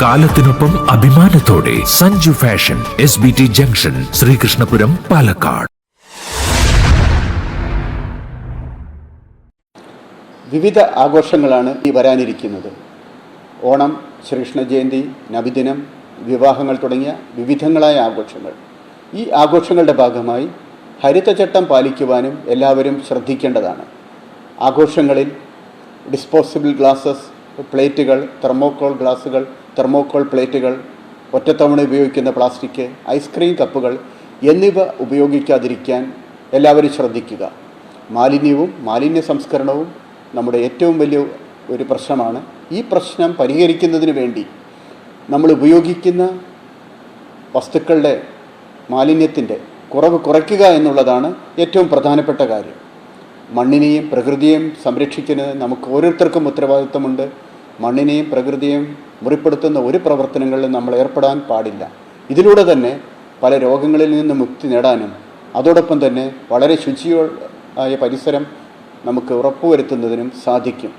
കാലത്തിനൊപ്പം അഭിമാനത്തോടെ Sanju fashion S B T junction Sreekrishnapuram Palakkad. വിവിധ ആഘോഷങ്ങളാണ് ഈ വരാനിരിക്കുന്നത്. ഓണം ശ്രീകൃഷ്ണ ജയന്തി നബിദിനം വിവാഹങ്ങൾ തുടങ്ങിയ വിവിധങ്ങളായ ആഘോഷങ്ങൾ. ഈ ആഘോഷങ്ങളുടെ ഭാഗമായി ഹരിതചട്ടം പാലിക്കുവാനും എല്ലാവരും ശ്രദ്ധിക്കേണ്ടതാണ്. ആഘോഷങ്ങളിൽ ഡിസ്പോസിബിൾ ഗ്ലാസസ് പ്ലേറ്റുകൾ തെർമോക്കോൾ ഗ്ലാസുകൾ തെർമോക്കോൾ പ്ലേറ്റുകൾ ഒറ്റത്തവണ ഉപയോഗിക്കുന്ന പ്ലാസ്റ്റിക് ഐസ്ക്രീം കപ്പുകൾ എന്നിവ ഉപയോഗിക്കാതിരിക്കാൻ എല്ലാവരും ശ്രദ്ധിക്കുക. മാലിന്യവും മാലിന്യ സംസ്കരണവും നമ്മുടെ ഏറ്റവും വലിയ ഒരു പ്രശ്നമാണ്. ഈ പ്രശ്നം പരിഹരിക്കുന്നതിന് വേണ്ടി നമ്മൾ ഉപയോഗിക്കുന്ന വസ്തുക്കളുടെ മാലിന്യത്തിന്റെ കുറവ് കുറയ്ക്കുക എന്നുള്ളതാണ് ഏറ്റവും പ്രധാനപ്പെട്ട കാര്യം. മണ്ണിനെയും പ്രകൃതിയെയും സംരക്ഷിക്കുന്നത് നമുക്ക് ഓരോരുത്തർക്കും ഉത്തരവാദിത്വമുണ്ട്. മണ്ണിനെയും പ്രകൃതിയെയും മുറിപ്പെടുത്തുന്ന ഒരു പ്രവർത്തനങ്ങളിലും നമ്മൾ ഏർപ്പെടാൻ പാടില്ല. ഇതിലൂടെ തന്നെ പല രോഗങ്ങളിൽ നിന്ന് മുക്തി നേടാനും അതോടൊപ്പം തന്നെ വളരെ ശുചിയോ ആയ പരിസരം നമുക്ക് ഉറപ്പുവരുത്തുന്നതിനും സാധിക്കും.